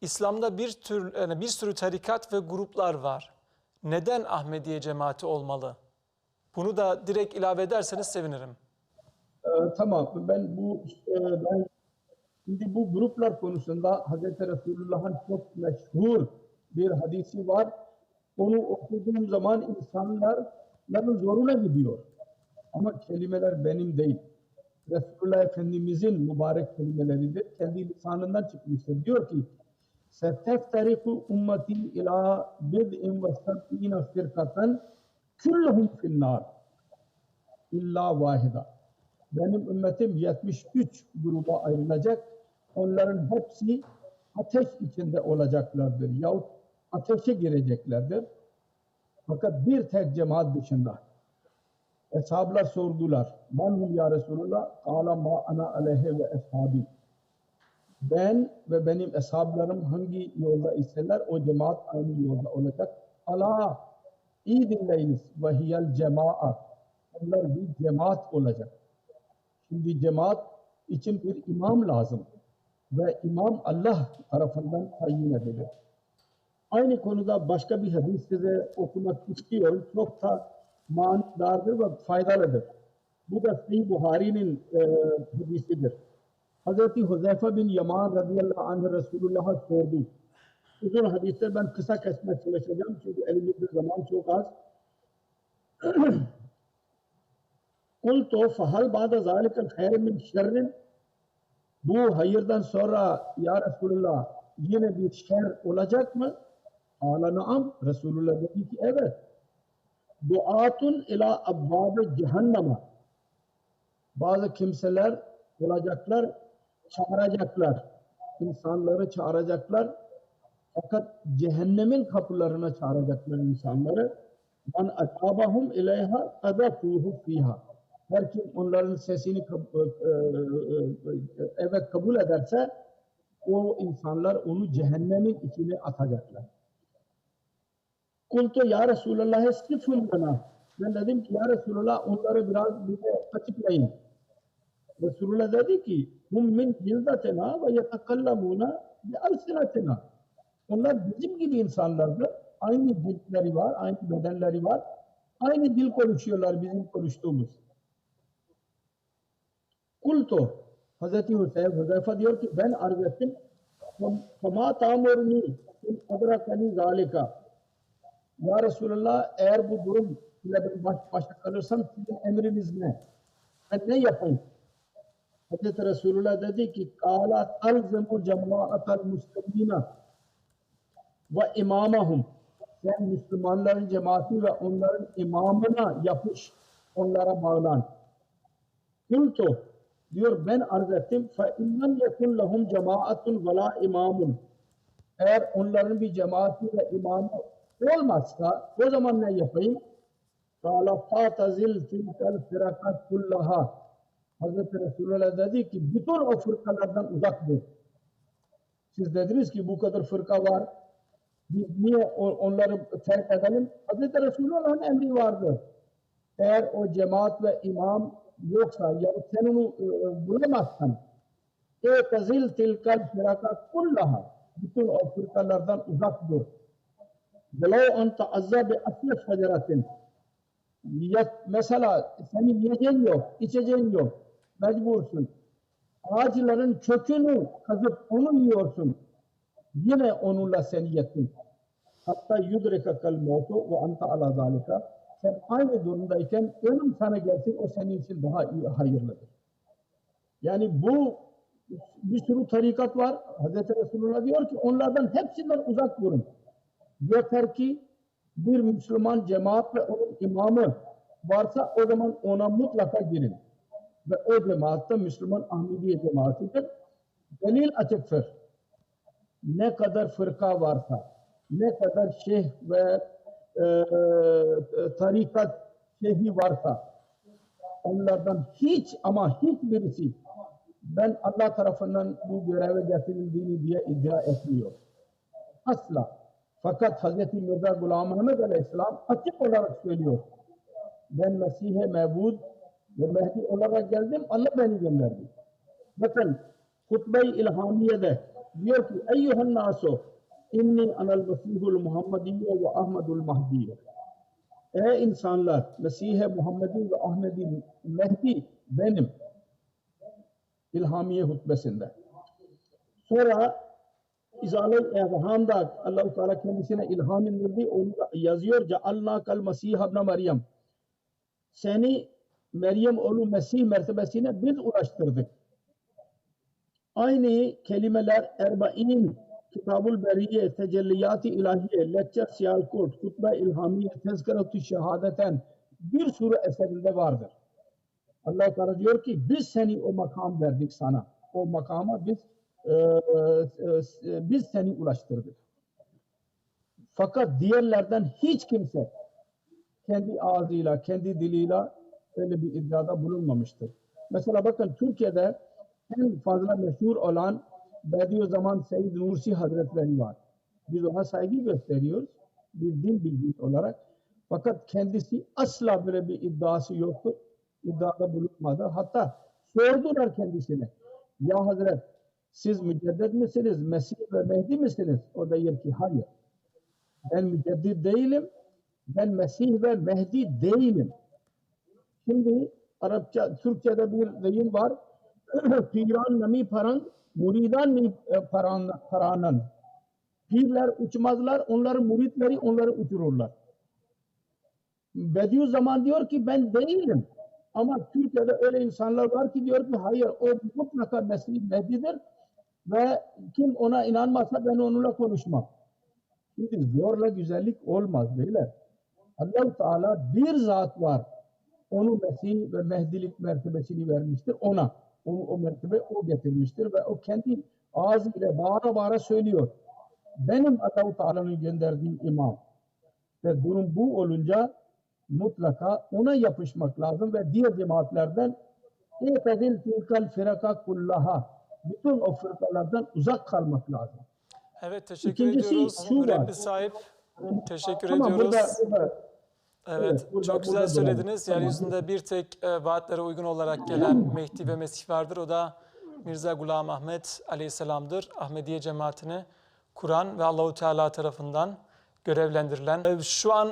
İslam'da bir tür yani bir sürü tarikat ve gruplar var. Neden Ahmediye cemaati olmalı? Bunu da direkt ilave ederseniz sevinirim. Ee, tamam ben bu e, ben şimdi bu gruplar konusunda Hazreti Resulullah'ın çok meşhur bir hadisi var. Onu okuduğum zaman insanların zoruna gidiyor. Ama kelimeler benim değil. Resulullah Efendimizin mübarek kelimeleridir. Kendi lisanından çıkmıştır. Diyor ki Seteftariku ummeti ila bid'in ve sab'ine firkaten kulluhum finnar illa vahida. Benim ümmetim 73 gruba ayrılacak. Onların hepsi ateş içinde olacaklardır. Yahut ateşe gireceklerdir. Fakat bir tek cemaat dışında. Eshablar sordular. Man hum ya Resulullah? Kala ma ana aleyhe ve eshabi. Ben ve benim eshablarım hangi yolda iseler o cemaat aynı yolda olacak. Ala iyi dinleyiniz. Ve hiyel cemaat. Onlar bir cemaat olacak. Şimdi cemaat için bir imam lazım. Ve imam Allah tarafından tayin edilir. Aynı konuda başka bir hadis size okumak istiyorum. Çok da manidardır ve faydalıdır. Bu da Sahih Buhari'nin e, hadisidir. Hazreti Huzeyfe bin Yaman radıyallahu anh Resulullah'a sordu. Uzun hadisler ben kısa kesmeye çalışacağım çünkü elimizde zaman çok az. Kultu fahal ba'da zalikel hayr min şerrin bu hayırdan sonra ya Resulullah yine bir şer olacak mı? Ala naam. Resulullah dedi ki evet. Duatun ila abvabe cehenneme. Bazı kimseler olacaklar, çağıracaklar. İnsanları çağıracaklar. Fakat cehennemin kapılarına çağıracaklar insanları. Man atabahum ileyha kadafuhu fiha. Her kim onların sesini e, e, e, evet kabul ederse o insanlar onu cehennemin içine atacaklar. Kultu ya Resulallah estifun bana. Ben dedim ki ya Resulallah onları biraz bize açıklayın. Resulullah dedi ki hum min cildatena ve yetekallamuna bi alsinatina. Onlar bizim gibi insanlardır. Aynı dilleri var, aynı bedenleri var. Aynı dil konuşuyorlar bizim konuştuğumuz. Kultu Hazreti Hüseyin Huzeyfe diyor ki ben arz ettim Fama tamurni in adrakani zalika Ya Resulallah eğer bu durum ile baş başa kalırsam sizin emriniz ne? Ben ne yapayım? Hazreti Resulullah dedi ki Kâlâ talzemu cemâatel muslimîne ve imamahum sen Müslümanların cemaati ve onların imamına yapış, onlara bağlan. Kultu diyor ben arz ettim fe innem yekun lehum cemaatun ve la imamun eğer onların bir cemaati ve imamı olmazsa o zaman ne yapayım? Kâle fâtazil tilkel firakat kullaha Hazreti Resulullah dedi ki bütün o fırkalardan uzak dur. Siz dediniz ki bu kadar fırka var. Biz niye onları terk edelim? Hazreti Resulullah'ın emri vardı. Eğer o cemaat ve imam yoksa ya sen onu e, bulamazsan etazil tilkal firaka kullaha bütün o fırkalardan uzak dur. En taazza bi asli şeceratin mesela senin yiyeceğin yok, içeceğin yok. Mecbursun. Ağaçların kökünü kazıp onu yiyorsun. Yine onunla seni yetin. Hatta yudrikakal mevtu ve anta ala zalika sen aynı durumdayken ölüm sana gelsin o senin için daha iyi, hayırlıdır. Yani bu bir sürü tarikat var. Hz. Resulullah diyor ki onlardan hepsinden uzak durun. Yeter ki bir Müslüman cemaat ve onun imamı varsa o zaman ona mutlaka girin. Ve o cemaatte Müslüman Ahmediye cemaatidir. Delil açıktır. Ne kadar fırka varsa, ne kadar şeyh ve e, e, tarikat şeyhi varsa onlardan hiç ama hiçbirisi ben Allah tarafından bu göreve getirildiğini diye iddia etmiyor. Asla. Fakat Hz. Mirza Gulam Ahmet Aleyhisselam açık olarak söylüyor. Ben Mesih-i Mevud ve Mehdi olarak geldim, Allah beni gönderdi. Bakın Hutbe-i İlhamiye'de diyor ki eyyuhen nasu inni anel mesihul muhammediyye ve ahmedul mahdiyye. Ey insanlar Mesih-i Muhammed'i ve Ahmed'i Mehdi benim. İlhamiye hutbesinde. Sonra İzale-i Evham'da Allah-u Teala kendisine ilham indirdi. Onu yazıyor. Cealna kal Mesih ibn Meryem. Seni Meryem oğlu Mesih mertebesine biz ulaştırdık. Aynı kelimeler Erba'in, Kitabul Beriye, Tecelliyat-ı İlahiye, Lecce Siyalkurt, Kutbe İlhamiye, Tezkerat-ı Şehadeten bir sürü eserinde vardır. Allah Teala diyor ki biz seni o makam verdik sana. O makama biz e, e, e, biz seni ulaştırdık. Fakat diğerlerden hiç kimse kendi ağzıyla, kendi diliyle öyle bir iddiada bulunmamıştır. Mesela bakın Türkiye'de en fazla meşhur olan Bediüzzaman Seyyid Nursi Hazretleri var. Biz ona saygı gösteriyoruz. Bir din bilgisi olarak. Fakat kendisi asla böyle bir iddiası yoktur. İddiada bulunmadı. Hatta sordular kendisine. Ya Hazret siz müceddit misiniz? Mesih ve Mehdi misiniz? O da diyor ki hayır. Ben müceddit değilim. Ben Mesih ve Mehdi değilim. Şimdi Arapça, Türkçe'de bir deyim var. Piran nami paran, muridan mi e, paran, paranan. Pirler uçmazlar, onların muritleri onları uçururlar. Bediüzzaman diyor ki ben değilim. Ama Türkiye'de öyle insanlar var ki diyor ki hayır o mutlaka Mesih Mehdi'dir ve kim ona inanmazsa ben onunla konuşmam. Şimdi zorla güzellik olmaz beyler. allah Teala bir zat var Onu Mesih ve Mehdilik mertebesini vermiştir ona. Onu o mertebe o getirmiştir ve o kendi ağzıyla bağıra bağıra söylüyor. Benim allah Teala'nın gönderdiği imam. Ve durum bu olunca mutlaka ona yapışmak lazım ve diğer cemaatlerden اِتَذِلْ تِلْكَ الْفِرَقَ kullaha bütün o fırkalardan uzak kalmak lazım. Evet teşekkür İkincisi ediyoruz. şu var. Mürebbi sahip teşekkür Ama ediyoruz. burada, burada Evet, Evet, burada- çok güzel burada söylediniz. Tamam. Yeryüzünde bir tek e, vaatlere uygun olarak gelen Mehdi ve Mesih vardır. O da Mirza Gulam Ahmet Aleyhisselam'dır. Ahmediye cemaatini kuran ve Allahu Teala tarafından görevlendirilen. E, Şu an